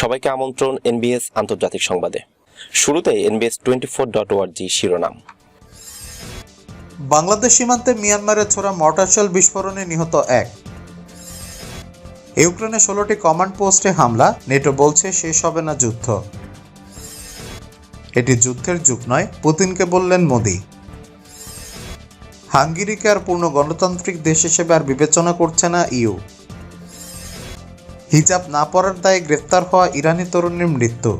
সবাইকে আমন্ত্রণ এনবিএস আন্তর্জাতিক সংবাদে। শুরুতে এনবিএস টোয়েন্টি ফোর ডট ওয়ার্জি শিরোনাম। বাংলাদেশ সীমান্তে মিয়ানমারের ছোড়া মর্টার বিস্ফোরণে নিহত এক। ইউক্রেনে ষোলোটি কমান্ড পোস্টে হামলা, নেটো বলছে শেষ হবে না যুদ্ধ। এটি যুদ্ধের যুগ নয়, পুতিনকে বললেন মোদি। হাঙ্গেরিকে আর পূর্ণ গণতান্ত্রিক দেশ হিসেবে আর বিবেচনা করছে না ইউ। হিজাব না পরার দায়ে গ্রেফতার হওয়া ইরানি তরুণীর মৃত্যু।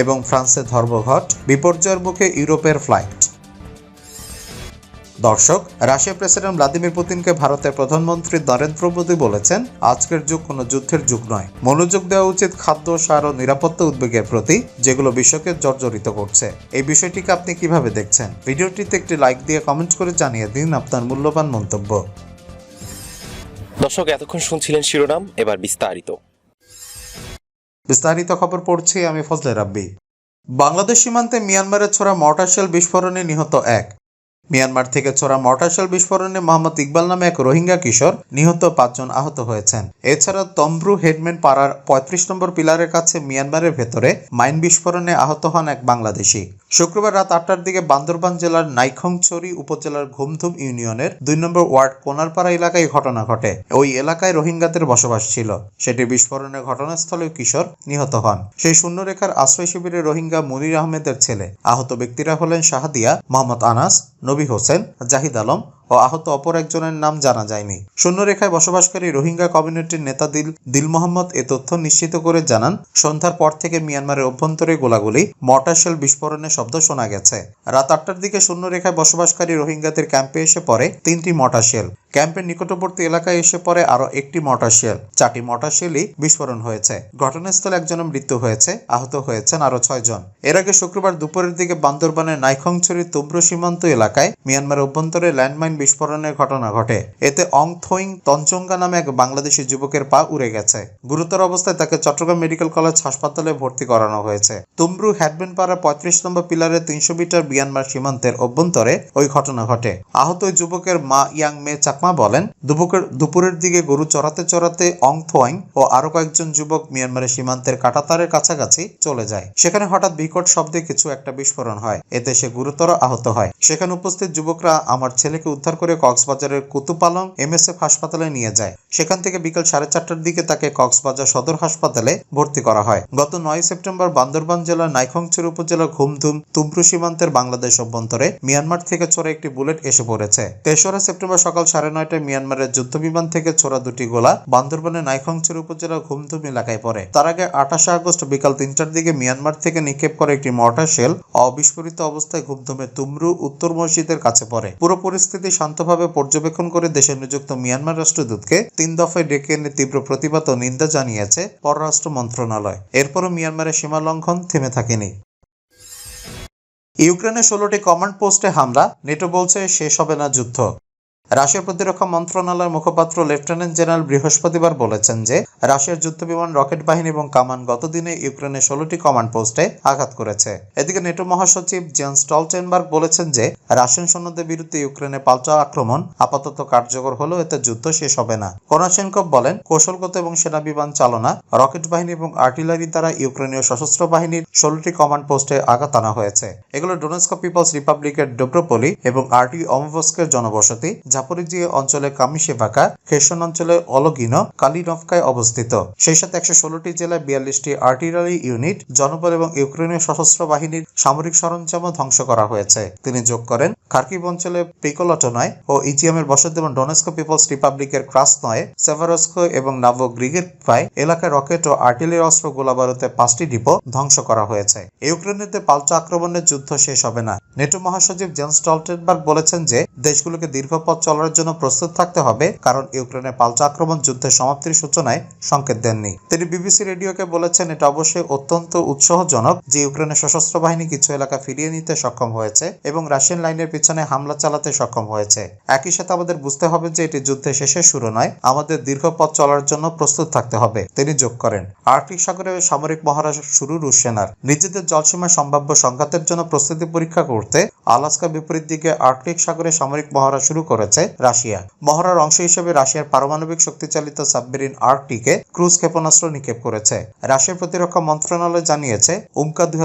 এবং ফ্রান্সে ধর্মঘট, বিপর্যয়ের মুখে ইউরোপের ফ্লাইট। দর্শক, রাশিয়ার প্রেসিডেন্ট ভ্লাদিমির পুতিনকে ভারতের প্রধানমন্ত্রী নরেন্দ্র মোদী বলেছেন, আজকের যুগ কোনো যুদ্ধের যুগ নয়। মনোযোগ দেওয়া উচিত খাদ্য, সার ও নিরাপত্তা উদ্বেগের প্রতি, যেগুলো বিশ্বকে জর্জরিত করছে। এই বিষয়টিকে আপনি কীভাবে দেখছেন? ভিডিওটিতে একটি লাইক দিয়ে কমেন্ট করে জানিয়ে দিন আপনার মূল্যবান মন্তব্য। দর্শক, এতক্ষণ শুনছিলেন শিরোনাম, এবার বিস্তারিত। বিস্তারিত খবর পড়ছি আমি ফজলে রাব্বি। বাংলাদেশ সীমান্তে মিয়ানমারের ছোড়া মর্টার বিস্ফোরণে নিহত এক। মিয়ানমার থেকে ছোড়া মর্টার বিস্ফোরণে মোহাম্মদ ইকবাল নামে এক রোহিঙ্গা কিশোর নিহত পাঁচজন আহত হয়েছেন। এছাড়া তম্ব্রু হেডম্যান পাড়ার পঁয়ত্রিশ নম্বর পিলারের কাছে মিয়ানমারের ভেতরে মাইন বিস্ফোরণে আহত হন এক বাংলাদেশি। শুক্রবার রাত আটটার দিকে বান্দরবান জেলার নাইখংছড়ি উপজেলার ঘুমধুম ইউনিয়নের দুই নম্বর ওয়ার্ড কোনারপাড়া এলাকায় ঘটনা ঘটে। ওই এলাকায় রোহিঙ্গাদের বসবাস ছিল। সেটি বিস্ফোরণের ঘটনাস্থলে কিশোর নিহত হন। সেই শূন্যরেখার আশ্রয় শিবিরে রোহিঙ্গা মনির আহমেদের ছেলে আহত ব্যক্তিরা হলেন শাহাদিয়া, মোহাম্মদ আনাস, নবী হোসেন, জাহিদ আলম ও আহত অপর একজনের নাম জানা যায়নি। শূন্যরেখায় বসবাসকারী রোহিঙ্গা কমিউনিটির নেতা দিল দিল মোহাম্মদ এ তথ্য নিশ্চিত করে জানান, সন্ধ্যার পর থেকে মিয়ানমারের অভ্যন্তরে গোলাগুলি মটাশেল বিস্ফোরণের শব্দ শোনা গেছে। রাত আটটার দিকে শূন্যরেখায় বসবাসকারী রোহিঙ্গাদের ক্যাম্পে এসে পড়ে তিনটি মর্টার শেল। ক্যাম্পের নিকটবর্তী এলাকায় এসে পড়ে আরও একটি মর্টার শেল। চারটি মর্টার শেলই বিস্ফোরণ হয়েছে। ঘটনাস্থলে একজনের মৃত্যু হয়েছে। আহত হয়েছেন আরও ছয় জন। এর আগে শুক্রবার দুপুরের দিকে বান্দরবানের নাইখংছড়ি তুব্র সীমান্ত এলাকায় মিয়ানমারের অভ্যন্তরে ল্যান্ডমাইন বিস্ফোরণের ঘটনা ঘটে। এতে অং থোইং তঞ্চঙ্গা নামে এক বাংলাদেশি যুবকের পা উড়ে গেছে। গুরুতর অবস্থায় তাকে চট্টগ্রাম মেডিকেল কলেজ হাসপাতালে ভর্তি করানো হয়েছে। তুমব্রু হ্যাডবেন পাড়া পঁয়ত্রিশ নম্বর পিলারে তিনশো মিটার মিয়ানমার সীমান্তের অভ্যন্তরে ওই ঘটনা ঘটে। আহত যুবকের মা ইয়াং মে চাকমা বলেন দুপুরের দুপুরের দিকে গরু চড়াতে চড়াতে অং থোয়াইং ও আরও কয়েকজন যুবক মিয়ানমারের সীমান্তের কাটাতারের কাছাকাছি চলে যায়। সেখানে হঠাৎ বিকট শব্দে কিছু একটা বিস্ফোরণ হয়। এতে সে গুরুতর আহত হয়। সেখানে উপস্থিত যুবকরা আমার ছেলেকে উদ্ধার করে কক্সবাজারের কুতুপালং এমএসএফ হাসপাতালে নিয়ে যায়। সেখান থেকে বিকেল সাড়ে চারটার দিকে তাকে কক্সবাজার সদর হাসপাতালে ভর্তি করা হয়। গত নয় সেপ্টেম্বর বান্দরবান জেলার নাইখংচুর উপজেলার ঘুমধুম তুব্রু সীমান্তের বাংলাদেশ অভ্যন্তরে মিয়ানমার থেকে ছোড়া একটি বুলেট এসে পড়েছে। তেসরা সেপ্টেম্বর সকাল সাড়ে নয়টায় মিয়ানমারের যুদ্ধ বিমান থেকে ছোড়া দুটি গোলা বান্দরবানের নাইখংচুর উপজেলার ঘুমধুম এলাকায় পড়ে। তার আগে আঠাশে আগস্ট বিকাল তিনটার দিকে মিয়ানমার থেকে নিক্ষেপ করে একটি মর্টার শেল অবিস্ফোরিত অবস্থায় ঘুমধুমে তুমরু উত্তর মসজিদের কাছে পড়ে। পুরো পরিস্থিতি শান্তভাবে পর্যবেক্ষণ করে দেশে নিযুক্ত মিয়ানমার রাষ্ট্রদূতকে তিন দফায় ডেকে এনে তীব্র প্রতিবাদ ও নিন্দা জানিয়েছে পররাষ্ট্র মন্ত্রণালয়। এরপরও মিয়ানমারের সীমা লঙ্ঘন থেমে থাকেনি। ইউক্রেনের ষোলোটি কমান্ড পোস্টে হামলা, নেটো বলছে শেষ হবে না যুদ্ধ। রাশিয়ার প্রতিরক্ষা মন্ত্রণালয়ের মুখপাত্র লেফটেন্যান্ট জেনারেল বৃহস্পতিবার বলেছেন যে, রাশিয়ার যুদ্ধবিমান রকেট বাহিনী এবং কামান গতদিনে ইউক্রেনের ষোলোটি কমান্ড পোস্টে আঘাত করেছে। এদিকে নেটো মহাসচিব জেন স্টলটেনবার্গ বলেছেন যে, রাশিয়ান সৈন্যদের বিরুদ্ধে ইউক্রেনে পাল্টা আক্রমণ আপাতত কার্যকর হলেও এতে যুদ্ধ শেষ হবে না। কোনাশেনকভ বলেন, কৌশলগত এবং সেনা বিমান চালনা, রকেট বাহিনী এবং আর্টিলারি দ্বারা ইউক্রেনীয় সশস্ত্র বাহিনীর ষোলোটি কমান্ড পোস্টে আঘাত আনা হয়েছে। এগুলো ডোনেস্কো পিপলস রিপাবলিকের ডোব্রোপলি এবং আর্টি অমভস্কের জনবসতি জাপরিজিয়া অঞ্চলে কামিশেভাকা খেসন অঞ্চলে অলগিনো কালিনভকায় অবস্থিত। সেই সাথে একশো ষোলোটি জেলায় বিয়াল্লিশটি আর্টিলারি ইউনিট, জনবল এবং ইউক্রেনীয় সশস্ত্র বাহিনীর সামরিক সরঞ্জামও ধ্বংস করা হয়েছে। তিনি যোগ করেন খার্কিভ অঞ্চলে পিকোলটনয় ও ইজিয়ামের বসত এবং ডোনেস্কো পিপলস রিপাবলিকের ক্রাসনয়ে, সেভারস্কো এবং নাভো গ্রিগেটফাই এলাকায় রকেট ও আর্টিলারি অস্ত্র গোলাবারুতে পাঁচটি ডিপো ধ্বংস করা হয়েছে। ইউক্রেনেতে পাল্টা আক্রমণের যুদ্ধ শেষ হবে না। নেটো মহাসচিব জেন্স স্টলটেনবার্গ বলেছেন যে, দেশগুলোকে দীর্ঘ পথ চলার জন্য প্রস্তুত থাকতে হবে, কারণ ইউক্রেনের পাল্টা আক্রমণ যুদ্ধের সমাপ্তির সূচনায় সংকেত দেননি। তিনি বিবিসি রেডিওকে বলেছেন, এটা অবশ্যই অত্যন্ত উৎসাহজনক যে ইউক্রেনের সশস্ত্র বাহিনী কিছু এলাকা ফিরিয়ে নিতে সক্ষম হয়েছে এবং রাশিয়ান লাইনের পিছনে হামলা চালাতে সক্ষম হয়েছে। একই সাথে আমাদের বুঝতে হবে যে এটি যুদ্ধের শেষের শুরু নয়, আমাদের দীর্ঘ পথ চলার জন্য প্রস্তুত থাকতে হবে, তিনি যোগ করেন। আর্কটিক সাগরে সামরিক মহারা শুরু রুশ সেনার। নিজেদের জলসীমায় সম্ভাব্য সংঘাতের জন্য প্রস্তুতি পরীক্ষা করতে আলাস্কা বিপরীত দিকে আর্কটিক সাগরে সামরিক মহড়া শুরু করেছে। করেছে রাশিয়া। মহড়ার অংশ হিসেবে রাশিয়ার পারমাণবিক শক্তিচালিত সাবমেরিন আর্কটিকে ক্রুজ ক্ষেপণাস্ত্র নিক্ষেপ করেছে। রাশিয়ার প্রতিরক্ষা মন্ত্রণালয় জানিয়েছে, উমকা দুই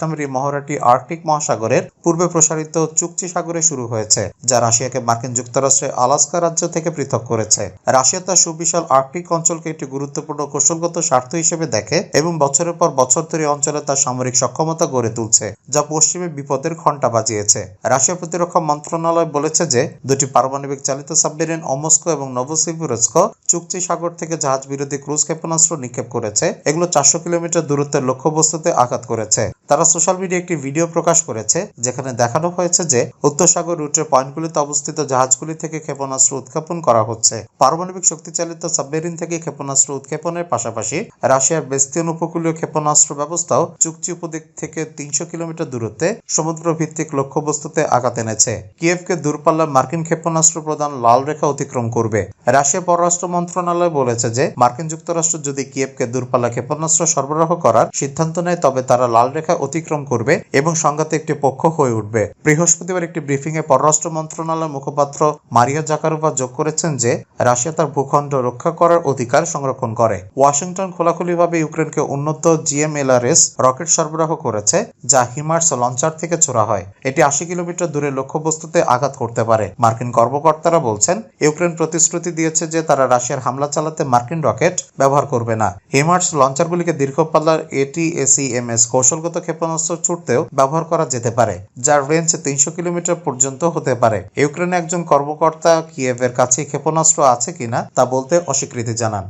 নামের এই মহড়াটি আর্কটিক মহাসাগরের পূর্বে প্রসারিত চুক্তি সাগরে শুরু হয়েছে, যা রাশিয়াকে মার্কিন যুক্তরাষ্ট্রের আলাস্কা রাজ্য থেকে পৃথক করেছে। রাশিয়া তার সুবিশাল আর্কটিক অঞ্চলকে একটি গুরুত্বপূর্ণ কৌশলগত স্বার্থ হিসেবে দেখে এবং বছরের পর বছর ধরে অঞ্চলে তার সামরিক সক্ষমতা গড়ে তুলছে, যা পশ্চিমে বিপদের ঘণ্টা বাজিয়েছে। রাশিয়া প্রতিরক্ষা মন্ত্রণালয় বলেছে যে, দুটি পারমাণবিক চালিত সাবমেরিন অমস্কো এবং নভোসিবিরস্ক চুক্তি সাগর থেকে জাহাজ বিরোধী ক্রুজ ক্ষেপণাস্ত্র নিক্ষেপ করেছে। এগুলো চারশো কিলোমিটার দূরত্বের লক্ষ্যবস্তুতে আঘাত করেছে। তারা সোশ্যাল মিডিয়া একটি ভিডিও প্রকাশ করেছে, যেখানে দেখানো হয়েছে যে উত্তর সাগর রুটের পয়েন্টগুলিতে অবস্থিত জাহাজগুলি থেকে ক্ষেপণাস্ত্র উৎক্ষেপণ করা হচ্ছে। পারমাণবিক শক্তিচালিত সাবমেরিন থেকে ক্ষেপণাস্ত্র উৎক্ষেপণের পাশাপাশি রাশিয়ার বেস্তিয়ান উপকূলীয় ক্ষেপণাস্ত্র ব্যবস্থাও চুক্তি উপদ্বীপ থেকে তিনশো কিলোমিটার দূরত্বে সমুদ্র ভিত্তিক লক্ষ্যবস্তুতে আঘাত এনেছে। কিয়েভকে দূরপাল্লার মার্কিন ক্ষেপণাস্ত্র প্রদান লাল রেখা অতিক্রম করবে। রাশিয়া পররাষ্ট্র মন্ত্রণালয় বলেছে যে, মার্কিন যুক্তরাষ্ট্র যদি কিয়েভকে দূরপাল্লা ক্ষেপণাস্ত্র সরবরাহ করার সিদ্ধান্ত নেয়, তবে তারা লাল রেখা অতিক্রম করবে এবং সংঘাতে একটি পক্ষ হয়ে উঠবে। বৃহস্পতিবার একটি ব্রিফিং এ পররাষ্ট্র মন্ত্রণালয়ের মুখপাত্র মারিয়া জাকারোভা যোগ করেছেন যে, রাশিয়া তার ভূখণ্ড রক্ষা করার অধিকার সংরক্ষণ করে। ওয়াশিংটন খোলাখুলিভাবে ইউক্রেনকে উন্নত জিএমএলআরএস রকেট সরবরাহ করেছে, যা হিমার্স লঞ্চার থেকে ছোড়া হয়। এটি আশি কিলোমিটার দূরে লক্ষ্যবস্তুতে আঘাত করতে পারে। মার্কিন কর্মকর্তারা বলছেন, ইউক্রেন প্রতিশ্রুতি দিয়েছে যে তারা রাশিয়ার হামলা চালাতে মার্কিন রকেট ব্যবহার করবে না। হিমার্স লঞ্চারগুলিকে দীর্ঘপাল্লার এটিএসিএমএস কৌশলগত ক্ষেপণাস্ত্র ছুটতেও ব্যবহার করা যেতে পারে, যার রেঞ্জ তিনশো কিলোমিটার পর্যন্ত হতে পারে। ইউক্রেনে একজন কর্মকর্তা কিয়েভের কাছে ক্ষেপণাস্ত্র আছে কিনা তা বলতে অস্বীকৃতি জানান।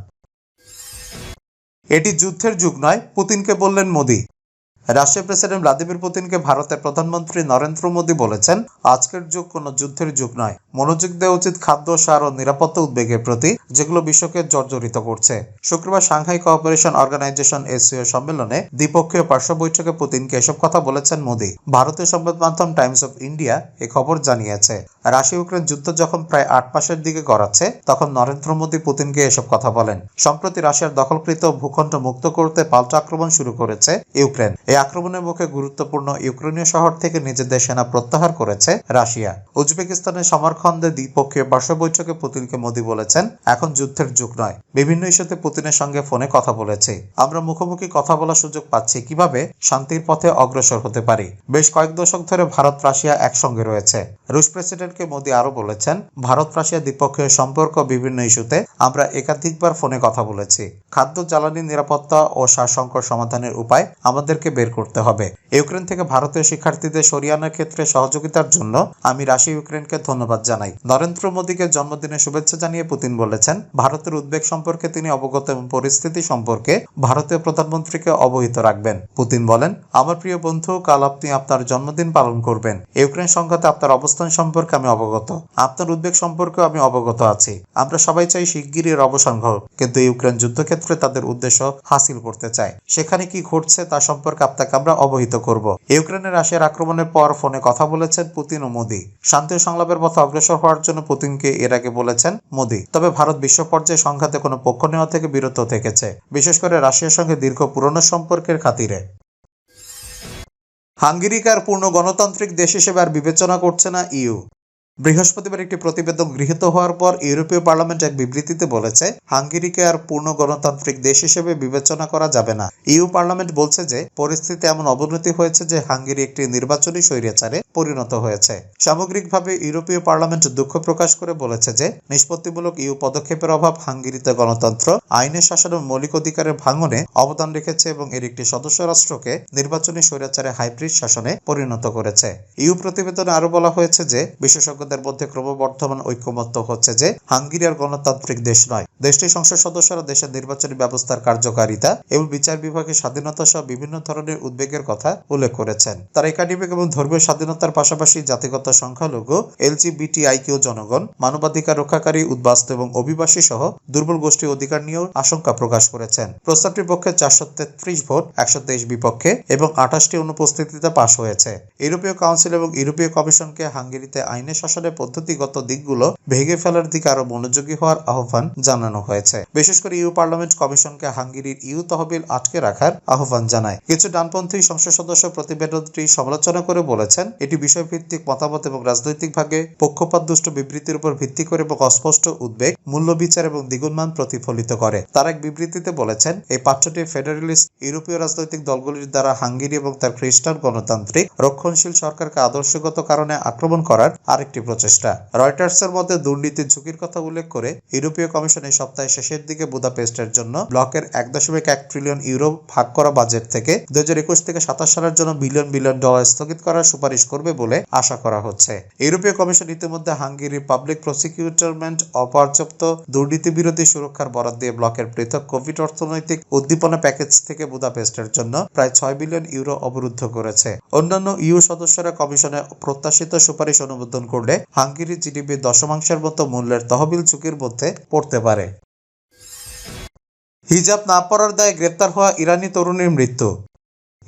এটি যুদ্ধের যুগ নয়, পুতিনকে বললেন মোদি। রাশিয়ার প্রেসিডেন্ট ভ্লাদিমির পুতিনকে ভারতের প্রধানমন্ত্রী নরেন্দ্র মোদী বলেছেন, আজকের যুগ কোনো যুদ্ধের যুগ নয়। মনোযোগ দেওয়া উচিত খাদ্য, সার ও নিরাপত্তা উদ্বেগের প্রতি, যেগুলো বিশ্বকে জর্জরিত করছে। শুক্রবার সাংহাই কোঅপারেশন অর্গানাইজেশন এসিও সম্মেলনে দ্বিপক্ষীয় পার্শ্ব বৈঠকে পুতিনকে এসব কথা বলেছেন মোদী। ভারতীয় সংবাদ মাধ্যম টাইমস অফ ইন্ডিয়া এ খবর জানিয়েছে রাশিয়া ইউক্রেন যুদ্ধ যখন প্রায় আট মাসের দিকে গড়াচ্ছে, তখন নরেন্দ্র মোদী পুতিনকে এসব কথা বলেন। সম্প্রতি রাশিয়ার দখলকৃত ভূখণ্ড মুক্ত করতে পাল্টা আক্রমণ শুরু করেছে ইউক্রেন। এই আক্রমণের মুখে গুরুত্বপূর্ণ ইউক্রেনীয় শহর থেকে নিজেদের সেনা প্রত্যাহার করেছে রাশিয়া। উজবেকিস্তানের সমরখন্দে দ্বিপক্ষীয় পার্শ্ব বৈঠকে পুতিনকে মোদী বলেছেন, এখন যুদ্ধের যুগ নয়। বিভিন্ন ইস্যুতে পুতিনের সঙ্গে ফোনে কথা বলেছি। আমরা মুখোমুখি কথা বলার সুযোগ পাচ্ছি কীভাবে? শান্তির পথে অগ্রসর হতে পারি। বেশ কয়েক দশক ধরে ভারত, রাশিয়া একসঙ্গে রয়েছে। রুশ প্রেসিডেন্টকে মোদী আরও বলেছেন, ভারত, রাশিয়া দ্বিপক্ষীয় সম্পর্ক বিভিন্ন ইস্যুতে আমরা একাধিকবার ফোনে কথা বলেছি। খাদ্য, জ্বালানি নিরাপত্তা ও সার সংকট সমাধানের উপায় আমাদেরকে বের করতে হবে। ইউক্রেন থেকে ভারতীয় শিক্ষার্থীদের সরিয়ে আনার ক্ষেত্রে সহযোগিতার জন্য আমি রাশিয়া, ইউক্রেনকে ধন্যবাদ জানাই। নরেন্দ্র মোদীকে জন্মদিনের শুভেচ্ছা জানিয়ে পুতিন বলেছেন, ভারতের উদ্বেগ সম্পর্কে তিনি অবগত এবং পরিস্থিতি সম্পর্কে ভারতীয় প্রধানমন্ত্রীকে অবহিত রাখবেন। পুতিন বলেন, আমার প্রিয় বন্ধু, কাল আপনি আপনার জন্মদিন পালন করবেন। ইউক্রেন সংঘাতে আপনার অবস্থান সম্পর্কে আমি অবগত। আপনার উদ্বেগ সম্পর্কেও আমি অবগত আছি। আমরা সবাই চাই শিগগিরই এর অবসান হোক কিন্তু ইউক্রেন যুদ্ধক্ষেত্রে তাদের উদ্দেশ্য হাসিল করতে চায়। সেখানে কি ঘটছে তা সম্পর্কে আপনাকে আমরা অবহিত করব। ইউক্রেনের রাশিয়ার আক্রমণের পর ফোনে কথা বলেছেন পুতিন ও মোদী। শান্তি সংলাপের পথে অগ্রসর হওয়ার জন্য পুতিনকে এর আগে বলেছেন মোদী। তবে ভারত বিশ্ব পর্যায়ে সংঘাতে কোনো পক্ষ নেওয়া থেকে বিরত থেকেছে, বিশেষ করে রাশিয়ার সঙ্গে দীর্ঘ পুরনো সম্পর্কের খাতিরে। হাঙ্গেরিকার পূর্ণ গণতান্ত্রিক দেশ হিসেবে আর বিবেচনা করছে না ইউ। বৃহস্পতিবার একটি প্রতিবেদন গৃহীত হওয়ার পর ইউরোপীয় পার্লামেন্ট এক বিবৃতিতে বলেছে, হাঙ্গেরিকে আর পূর্ণ গণতান্ত্রিক দেশ হিসেবে বিবেচনা করা যাবে না। ইউ পার্লামেন্ট বলছে যে, পরিস্থিতি এমন অবনতি হয়েছে যে হাঙ্গেরি একটি নির্বাচনী স্বৈরাচারে পরিণত হয়েছে। সামগ্রিকভাবে ইউরোপীয় পার্লামেন্ট দুঃখ প্রকাশ করে বলেছে যে, নিষ্পত্তিমূলক ইউ পদক্ষেপের অভাব হাঙ্গেরিতে গণতন্ত্র, আইনের শাসন ও মৌলিক অধিকারের ভাঙনে অবদান রেখেছে এবং এর একটি সদস্য রাষ্ট্রকে নির্বাচনী স্বৈরাচারে হাইব্রিড শাসনে পরিণত করেছে। ইউ প্রতিবেদনে আরও বলা হয়েছে যে বিশেষজ্ঞদের মধ্যে ক্রমবর্ধমান ঐক্যমত্য হচ্ছে যে হাঙ্গেরি আর গণতান্ত্রিক দেশ নয়। দেশটির সংসদ সদস্যরা দেশের নির্বাচনী ব্যবস্থার কার্যকারিতা এবং বিচার বিভাগের স্বাধীনতা সহ বিভিন্ন ধরনের উদ্বেগের কথা উল্লেখ করেছেন। তারা একাডেমিক এবং ধর্মীয় স্বাধীনতার পাশাপাশি জাতিগত সংখ্যালঘু, এলজিবিটিআইকিউ জনগণ, মানবাধিকার রক্ষাকারী, উদ্বাস্তু এবং অভিবাসী সহ দুর্বল গোষ্ঠীর অধিকার নিয়েও আশঙ্কা প্রকাশ করেছেন। প্রস্তাবটির পক্ষে চারশো তেত্রিশ ভোট, একশো তেইশ বিপক্ষে এবং আঠাশটি অনুপস্থিতিতে পাশ হয়েছে। ইউরোপীয় কাউন্সিল এবং ইউরোপীয় কমিশনকে হাঙ্গেরিতে আইনের শাসন শাসনের পদ্ধতিগত দিকগুলো ভেঙে ফেলার দিকে আরও মনোযোগী হওয়ার আহ্বান জানানো হয়েছে। বিশেষ করে ইউ পার্লামেন্ট কমিশনকে হাঙ্গেরির ইউ তহবিল আটকে রাখার আহ্বান জানায়। কিছু ডানপন্থী সংসদ সদস্য প্রতিবেদনটি সমালোচনা করে বলেছেন, এটি বিষয়ভিত্তিক মতামত এবং রাজনৈতিকভাবে পক্ষপাতদুষ্ট বিবৃতির উপর ভিত্তি করে এবং অস্পষ্ট উদ্বেগ, মূল্য বিচার এবং দ্বিগুণমান প্রতিফলিত করে। তার এক বিবৃতিতে বলেছেন, এই পাঠ্যটি ফেডারেলিস্ট ইউরোপীয় রাজনৈতিক দলগুলির দ্বারা হাঙ্গেরি এবং তার খ্রিস্টান গণতান্ত্রিক রক্ষণশীল সরকারকে আদর্শগত কারণে আক্রমণ করার আরেকটি প্রচেষ্টা। রয়টার্সের মধ্যে দুর্নীতির ঝুঁকির কথা উল্লেখ করে ইউরোপীয় কমিশন এই সপ্তাহের শেষের দিকে বুদাপেস্টের জন্য ব্লকের এক দশমিক এক ট্রিলিয়ন ইউরো ভাগ করা বাজেট থেকে দুই হাজার একুশ থেকে সাতাশ সালের জন্য বিলিয়ন বিলিয়ন ডলার স্থগিত করার সুপারিশ করবে বলে আশা করা হচ্ছে। ইউরোপীয় কমিশন ইতিমধ্যে হাঙ্গেরি পাবলিক প্রসিকিউটরমেন্ট অপর্যাপ্ত দুর্নীতি বিরোধী সুরক্ষার বরাদ দিয়ে ব্লকের পৃথক কোভিড অর্থনৈতিক উদ্দীপনা প্যাকেজ থেকে বুদাপেস্টের জন্য প্রায় ছয় বিলিয়ন ইউরো অবরুদ্ধ করেছে। অন্যান্য ইউ সদস্যরা কমিশনের প্রত্যাশিত সুপারিশ অনুমোদন করলে হাঙ্গেরি জিডিপি দশমাংশের মতো মূল্যের তহবিল ঝুঁকির মধ্যে পড়তে পারে। হিজাব না পরার দায়ে গ্রেপ্তার হওয়া ইরানি তরুণীর মৃত্যু।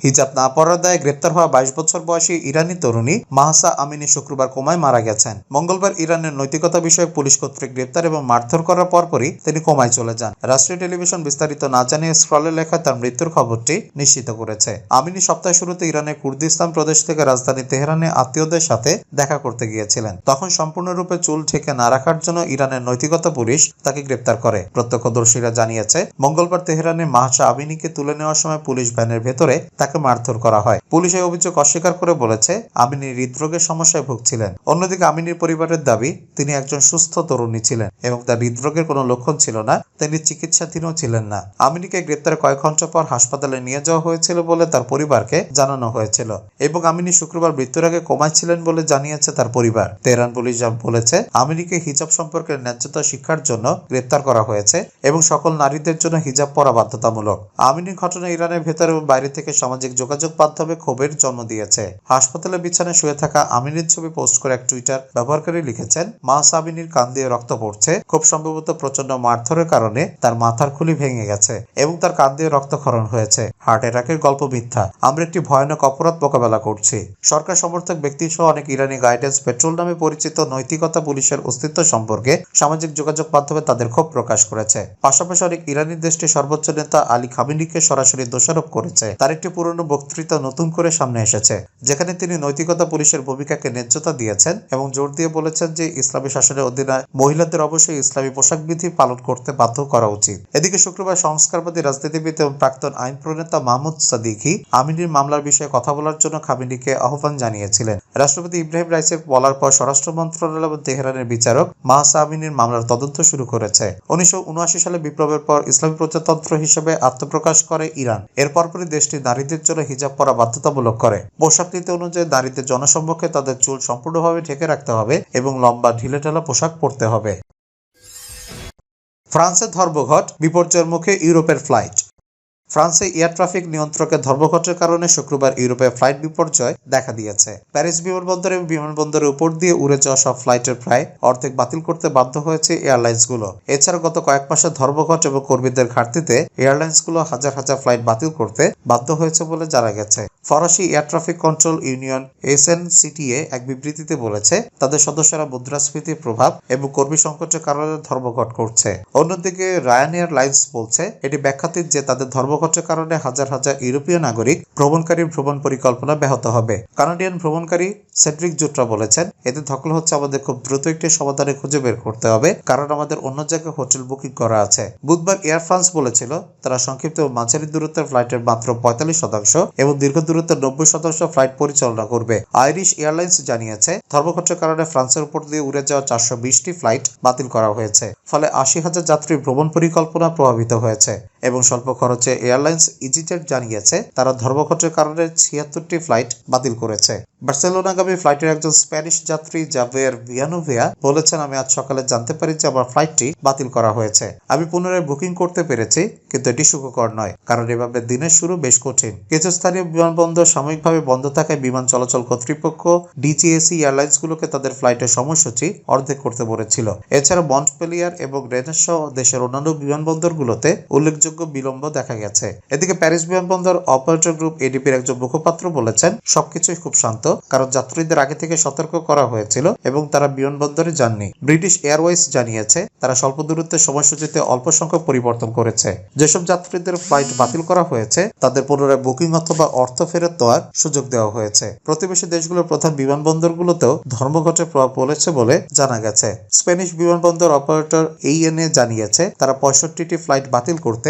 হিজাব না পরার দায়ে গ্রেপ্তার হওয়া বাইশ বছর বয়সী ইরানি তরুণী মাহসা আমিনী শুক্রবার কোমায় মারা গেছেন। মঙ্গলবার ইরানের নৈতিকতা বিষয়ক পুলিশ কর্তৃক গ্রেপ্তার এবং মারধর করার পরপরই তিনি কোমায় চলে যান। রাষ্ট্রীয় টেলিভিশন বিস্তারিত না জানিয়ে স্ক্রলে লেখা তার মৃত্যুর খবরটি নিশ্চিত করেছে। আমিনী সপ্তাহ শুরুতে ইরানের কুর্দিস্তান প্রদেশ থেকে রাজধানী তেহরানে আত্মীয়দের সাথে দেখা করতে গিয়েছিলেন। তখন সম্পূর্ণরূপে চুল ঠেকে না রাখার জন্য ইরানের নৈতিকতা পুলিশ তাকে গ্রেপ্তার করে। প্রত্যক্ষদর্শীরা জানিয়েছে, মঙ্গলবার তেহরানে মাহসা আমিনীকে তুলে নেওয়ার সময় পুলিশ ভ্যানের ভেতরে তাকে মারধর করা হয়। পুলিশ এই অভিযোগ অস্বীকার করে বলেছে, আমিনী হৃদরোগের সমস্যায় ভুগছিলেন। অন্যদিকে আমিনীর পরিবারের দাবি, তিনি একজন সুস্থ তরুণী ছিলেন এবং তার হৃদরোগের কোনো লক্ষণ ছিল না, তিনি চিকিৎসাধীনও ছিলেন না। আমিনীকে গ্রেপ্তারের কয়েক ঘণ্টা পর হাসপাতালে নিয়ে যাওয়া হয়েছিল বলে তার পরিবারকে জানানো হয়েছিল এবং আমিনী শুক্রবার মৃত্যুর আগে কোমায় ছিলেন বলে জানিয়েছে তার পরিবার। তেহরান পুলিশ বলেছে, আমিনীকে হিজাব সম্পর্কে ন্যায্যতা শিক্ষার জন্য গ্রেপ্তার করা হয়েছে এবং সকল নারীদের জন্য হিজাব পরা বাধ্যতামূলক। আমিনীর ঘটনা ইরানের ভেতরে এবং বাইরে থেকে সামাজিক যোগাযোগ মাধ্যমে ক্ষোভের জন্ম দিয়েছে। হাসপাতালে বিছানায় শুয়ে থাকা আমিনীর ছবি পোস্ট করে এক টুইটার ব্যবহারকারী লিখেছেন, মা সাবিনীর কান দিয়ে রক্ত পড়ছে। খুব সম্ভবত প্রচণ্ড মারধরের কারণে তার মাথার খুলি ভেঙে গেছে এবং তার কান দিয়ে রক্তক্ষরণ হয়েছে। হার্ট অ্যাটাকের গল্প মিথ্যা। আমরা একটি ভয়ানক অপরাধ মোকাবেলা করছি। সরকার সমর্থক ব্যক্তি সহ অনেক ইরানি গাইডেন্স পেট্রোল নামে পরিচিত নৈতিকতা পুলিশের অস্তিত্ব সম্পর্কে সামাজিক যোগাযোগ মাধ্যমে তাদের ক্ষোভ প্রকাশ করেছে। পাশাপাশি অনেক ইরানি দেশটির সর্বোচ্চ নেতা আলী খামিনিকে সরাসরি দোষারোপ করেছে। তার একটি পুরনো বক্তৃতা নতুন করে সামনে এসেছে, যেখানে তিনি নৈতিকতা পুলিশের ভূমিকাকে ন্যায্যতা দিয়েছেন এবং জোর দিয়ে বলেছেন যে ইসলামী শাসনের অধীনে মহিলাদের অবশ্যই ইসলামী পোশাক বিধি পালন করতে বাধ্য করা উচিত। এদিকে শুক্রবার সংস্কারবাদী রাজনীতিবিদ এবং প্রাক্তন আইন প্রণেতা মাহমুদ সাদিকি আমিনীর মামলার বিষয়ে কথা বলার জন্য খামিনিকে আহ্বান জানিয়েছিলেন। রাষ্ট্রপতি ইব্রাহিম রাইসের বলার পর স্বরাষ্ট্র মন্ত্রণালয় এবং তেহরানের বিচারক মাহসা আমিনীর মামলার তদন্ত শুরু করেছে। উনিশশো উনআশি সালে বিপ্লবের পর ইসলামী প্রজাতন্ত্র হিসেবে আত্মপ্রকাশ করে ইরান। এর পরপরই দেশটি নারীদের জন্য হিজাব পরা বাধ্যতামূলক করে। পোশাক নীতি অনুযায়ী নারীদের জনসম্মুখে তাদের চুল সম্পূর্ণভাবে ঢেকে রাখতে হবে এবং লম্বা ঢিলেঢালা পোশাক পরতে হবে। ফ্রান্সের ধর্মঘট, বিপর্যয়ের মুখে ইউরোপের ফ্লাইট। ফ্রান্সে এয়ার ট্রাফিক নিয়ন্ত্রকের ধর্মঘটের কারণে শুক্রবার ইউরোপে ফ্লাইট বিপর্যয় দেখা দিয়েছে। প্যারিস বিমানবন্দরে এবং বিমানবন্দরের উপর দিয়ে উড়ে যাওয়া সব ফ্লাইটের প্রায় অর্ধেক বাতিল করতে বাধ্য হয়েছে এয়ারলাইন্সগুলো। এছাড়া গত কয়েক মাসের ধর্মঘট এবং কর্মীদের ঘাটতিতে এয়ারলাইন্সগুলো হাজার হাজার ফ্লাইট বাতিল করতে বাধ্য হয়েছে বলে জানা গেছে। ফরাসি air traffic control union SNCTA এক বিবৃতিতে বলেছে, তাদের সদস্যরা মুদ্রাস্ফীতির প্রভাব এবং কর্মী সংকটের কারণে ধর্মঘট করছে। অন্যদিকে রায়ান এয়ার লাইন্স বলছে, এটি ব্যাখ্যাতীত যে তাদের ধর্মঘটের কারণে হাজার হাজার ইউরোপীয় নাগরিক ভ্রমণকারীর ভ্রমণ পরিকল্পনা ব্যাহত হবে। কানাডিয়ান ভ্রমণকারী সেড্রিক জুটরা বলেছেন, এতে ধকল হচ্ছে আমাদের খুব দ্রুত একটি সমাধানে খুঁজে বের করতে হবে, কারণ আমাদের অন্য জায়গায় হোটেল বুকিং করা আছে। বুধবার এয়ার ফ্রান্স বলেছিল, তারা সংক্ষিপ্ত মাঝারি দূরত্বের ফ্লাইটের মাত্র পঁয়তাল্লিশ শতাংশ এবং দীর্ঘ দূরত্বের নব্বই শতাংশ ফ্লাইট পরিচালনা করবে। আইরিশ এয়ারলাইন্স জানিয়েছে, ধর্মঘটের কারণে ফ্রান্সের উপর দিয়ে উড়ে যাওয়া চারশো বিশটি ফ্লাইট বাতিল করা হয়েছে, ফলে আশি হাজার যাত্রীর ভ্রমণ পরিকল্পনা প্রভাবিত হয়েছে। এবং স্বল্প খরচে এয়ারলাইন্স ইজিজেট জানিয়েছে, তারা ধর্মঘটের কারণে ছিয়াত্তরটি ফ্লাইট বাতিল করেছে। বার্সেলোনাগামী ফ্লাইটের একজন স্প্যানিশ যাত্রী জাভের ভিয়ানোভিয়া বলেছেন, আমি আজ সকালে জানতে পারি যে আমার ফ্লাইটটি বাতিল করা হয়েছে। আমি পুনরায় বুকিং করতে পেরেছি, কিন্তু এটি সুখকর নয়, কারণ এভাবে দিনের শুরু বেশ কঠিন। কিছু স্থানীয় বিমানবন্দর সাময়িকভাবে বন্ধ থাকায় বিমান চলাচল কর্তৃপক্ষ ডিজিএসি এয়ারলাইন্সগুলোকে তাদের ফ্লাইটের সময়সূচি অর্ধেক করতে বলেছিল। এছাড়া মন্টপেলিয়ার এবং রেনেস দেশের অন্যান্য বিমানবন্দরগুলোতে উল্লেখযোগ্য উল্লেখযোগ্য বিলম্ব দেখা গেছে। এদিকে প্যারিস বিমানবন্দর অপারেটর গ্রুপ এডিপির একজন মুখপাত্র বলেছেন, সবকিছুই খুব শান্ত, কারণ যাত্রীদের আগে থেকে সতর্ক করা হয়েছিল এবং তারা বিমানবন্দরে যাননি। ব্রিটিশ এয়ারওয়েজ জানিয়েছে, তারা স্বল্প দূরত্বের সময়সূচিতে অল্প সংখ্যক পরিবর্তন করেছে। যেসব যাত্রীদের ফ্লাইট বাতিল করা হয়েছে, তাদের পুনরায় বুকিং অথবা অর্থ ফেরত দেওয়ার সুযোগ দেওয়া হয়েছে। প্রতিবেশী দেশগুলোর প্রধান বিমানবন্দরগুলোতেও ধর্মঘটের প্রভাব পড়েছে বলে জানা গেছে। স্প্যানিশ বিমানবন্দর অপারেটর এইএনএ জানিয়েছে, তারা পঁয়ষট্টিটি ফ্লাইট বাতিল করতে